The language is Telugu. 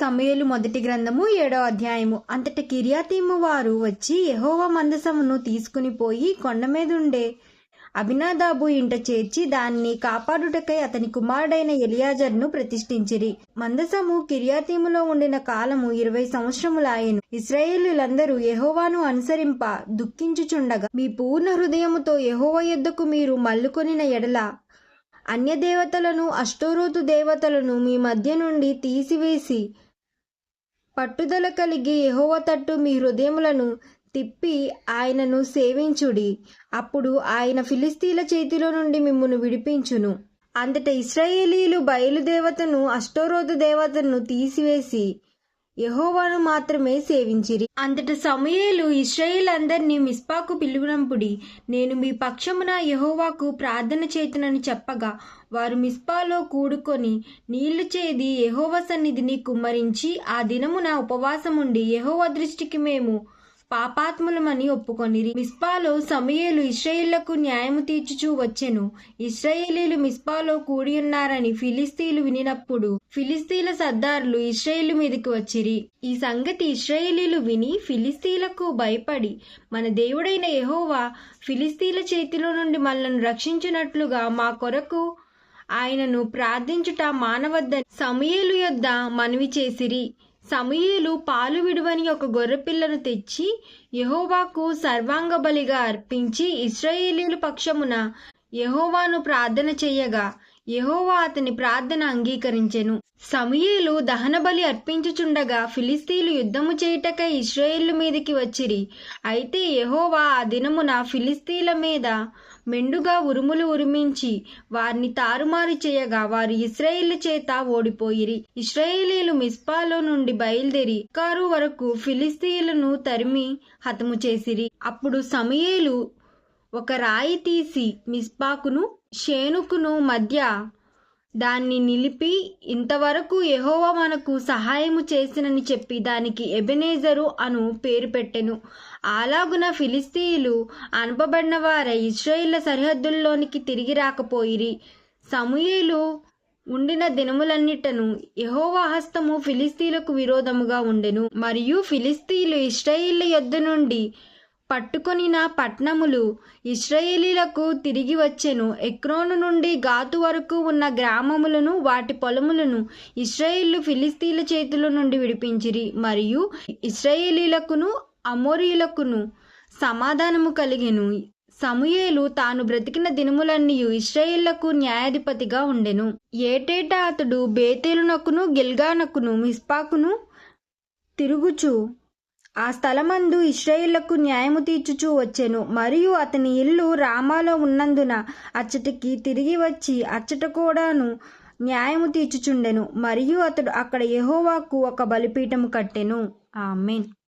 సమయలు మొదటి గ్రంథము ఏడో అధ్యాయము. అంతట కిర్యాతీము వారు వచ్చి యహోవ మందసమును తీసుకుని పోయి కొండ మీదుండే అభినాదాబు ఇంట చేర్చి దాన్ని కాపాడుటకై అతని కుమారుడైన ఎలియాజర్ను ప్రతిష్ఠించిరి. మందసము కిర్యాతీములో ఉండిన కాలము ఇరవై సంవత్సరములాయెను. ఇస్రాయేలులందరూ యహోవాను అనుసరింప దుఃఖించుచుండగా మీ పూర్ణ హృదయముతో యహోవ యుద్ధకు మీరు మల్లుకొనిన ఎడల అన్య దేవతలను అష్టోరోతు దేవతలను మీ మధ్య నుండి తీసివేసి పట్టుదల కలిగి యహోవ తట్టు మీ హృదయములను తిప్పి ఆయనను సేవించుడి. అప్పుడు ఆయన ఫిలిస్తీన్ల చేతిలో నుండి మిమ్మును విడిపించును. అంతట ఇస్రాయేలీలు బయలుదేవతను అష్టోరోధ దేవతను తీసివేసి యహోవాను మాత్రమే సేవించిరి. అంతట సమయలు ఇస్రాయేల్ అందరినీ మిస్పాకు పిలువనంపుడి నేను మీ పక్షమున యహోవాకు ప్రార్థన చేతునని చెప్పగా వారు మిస్పాలో కూడుకొని నీళ్ళు చేది యహోవ సన్నిధిని కుమ్మరించి ఆ దినమున ఉపవాసముండి యహోవ దృష్టికి మేము పాపాత్ములమని ఒప్పుకొనిరి. మిస్పాలో సమయలు ఇస్రాయిళ్ళకు న్యాయము తీర్చుచూ వచ్చెను. ఇస్రాయేలీలు మిస్పాలో కూడి ఉన్నారని ఫిలిస్తీన్లు వినినప్పుడు ఫిలిస్తీన్ల సర్దారులు ఇస్రాయేలు మీదకి వచ్చిరి. ఈ సంగతి ఇస్రాయేలీలు విని ఫిలిస్తీన్లకు భయపడి మన దేవుడైన యహోవా ఫిలిస్తీన్ల చేతిలో నుండి మనల్ని రక్షించినట్లుగా మా కొరకు ఆయనను ప్రార్థించుట మానవద్దని సమయలు యొద్ద మనవి చేసిరి. సమూయేలు పాలు విడువని ఒక గొర్రెపిల్లను తెచ్చి యహోవాకు సర్వాంగ బలిగా అర్పించి ఇస్రాయేలీల పక్షమున యహోవాను ప్రార్థన చేయగా యహోవా అతని ప్రార్థన అంగీకరించెను. సమూయేలు దహనబలి అర్పించుచుండగా ఫిలిస్తీన్లు యుద్ధము చేయుటకై ఇస్రాయేలు మీదకి వచ్చిరి. అయితే యహోవా ఆ దినమున ఫిలిస్తీన్ల మీద మెండుగా ఉరుములు ఉరిమించి వారిని తారుమారు చేయగా వారు ఇస్రాయేల్ చేత ఓడిపోయిరి. ఇస్రాయేలీలు మిస్పాలో నుండి బయలుదేరి కారు వరకు ఫిలిస్తీన్లను తరిమి హతము చేసిరి. అప్పుడు సమయేలు ఒక రాయి తీసి మిస్పాకును షేనుకును మధ్య దాన్ని నిలిపి ఇంతవరకు యెహోవా మనకు సహాయము చేసినని చెప్పి దానికి ఎబెనేజరు అను పేరు పెట్టెను. అలాగున ఫిలిస్తీయులు అనపబడిన వారై ఇస్రాయిల్ల సరిహద్దుల్లోనికి తిరిగి రాకపోయిరి. సమూయేలు ఉండిన దినములన్నిటను యహోవా హస్తము ఫిలిస్తీలకు విరోధముగా ఉండెను. మరియు ఫిలిస్తీలు ఇస్రాయిల్ల యొద్ద నుండి పట్టుకొనిన పట్నములు ఇస్రాయేలీలకు తిరిగి వచ్చెను. ఎక్రోను నుండి గాతు వరకు ఉన్న గ్రామములను వాటి పొలములను ఇస్రాయేళ్ళు ఫిలిస్తీన్ల చేతుల నుండి విడిపించిరి. మరియు ఇస్రాయేలీలకును అమోరీలకును సమాధానము కలిగెను. సమూయేలు తాను బ్రతికిన దినములన్నీ ఇస్రాయేళ్ళకు న్యాయాధిపతిగా ఉండెను. ఏటేటా అతడు బేతేలునకును గిల్గానకును మిస్పాకును తిరుగుచు ఆ స్థలమందు ఇస్రాయేళ్ళకు న్యాయము తీర్చుచూ వచ్చెను. మరియు అతని ఇల్లు రామాలో ఉన్నందున అచ్చటికి తిరిగి వచ్చి అచ్చట కూడాను న్యాయము తీర్చుచుండెను. మరియు అతడు అక్కడ యహోవాకు ఒక బలిపీఠము కట్టెను. ఆమెన్.